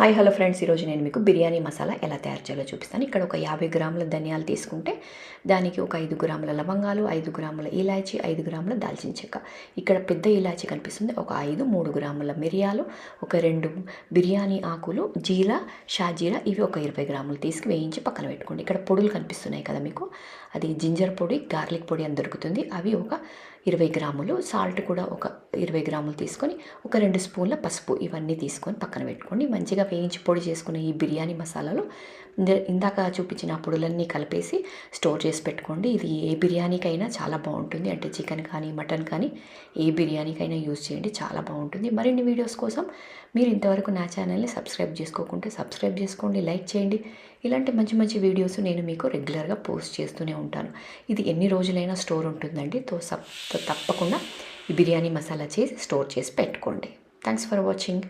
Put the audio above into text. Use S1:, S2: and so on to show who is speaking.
S1: Hi hello friends. ఈరోజు నేను మీకు బిర్యానీ మసాలా ఎలా తయారు చేయాలో చూపిస్తాను. ఇక్కడ ఒక యాభై గ్రాముల ధనియాలు తీసుకుంటే దానికి ఒక ఐదు గ్రాముల లవంగాలు ఐదు గ్రాముల ఇలాచి ఐదు గ్రాముల దాల్చిన చెక్క. ఇక్కడ పెద్ద ఇలాచి కనిపిస్తుంది. ఒక ఐదు మూడు గ్రాముల మిరియాలు ఒక రెండు బిర్యానీ ఆకులు జీరా షాజీరా ఇవి ఒక ఇరవై గ్రాములు తీసుకు వేయించి పక్కన పెట్టుకోండి. ఇక్కడ పొడులు కనిపిస్తున్నాయి కదా మీకు. అది జింజర్ పొడి గార్లిక్ పొడి అని దొరుకుతుంది. అవి ఒక ఇరవై గ్రాములు సాల్ట్ కూడా ఒక ఇరవై గ్రాములు తీసుకొని ఒక రెండు స్పూన్ల పసుపు ఇవన్నీ తీసుకొని పక్కన పెట్టుకోండి. మంచిగా వేయించి పొడి చేసుకున్న ఈ బిర్యానీ మసాలాలు ఇందాక చూపించిన పొడులన్నీ కలిపేసి స్టోర్ చేసి పెట్టుకోండి. ఇది ఏ బిర్యానీకైనా చాలా బాగుంటుంది. అంటే చికెన్ కానీ మటన్ కానీ ఏ బిర్యానీకైనా యూజ్ చేయండి. చాలా బాగుంటుంది. మరిన్ని వీడియోస్ కోసం మీరు ఇంతవరకు నా ఛానల్ని సబ్స్క్రైబ్ చేసుకోకుంటే సబ్స్క్రైబ్ చేసుకోండి లైక్ చేయండి. ఇలాంటి మంచి మంచి వీడియోస్ నేను మీకు రెగ్యులర్గా పోస్ట్ చేస్తూనే ఉంటాను. ఇది ఎన్ని రోజులైనా స్టోర్ ఉంటుందండి. తో సప్ తప్పకుండా ఈ బిర్యానీ మసాలా చేసి స్టోర్ చేసి పెట్టుకోండి. Thanks for watching.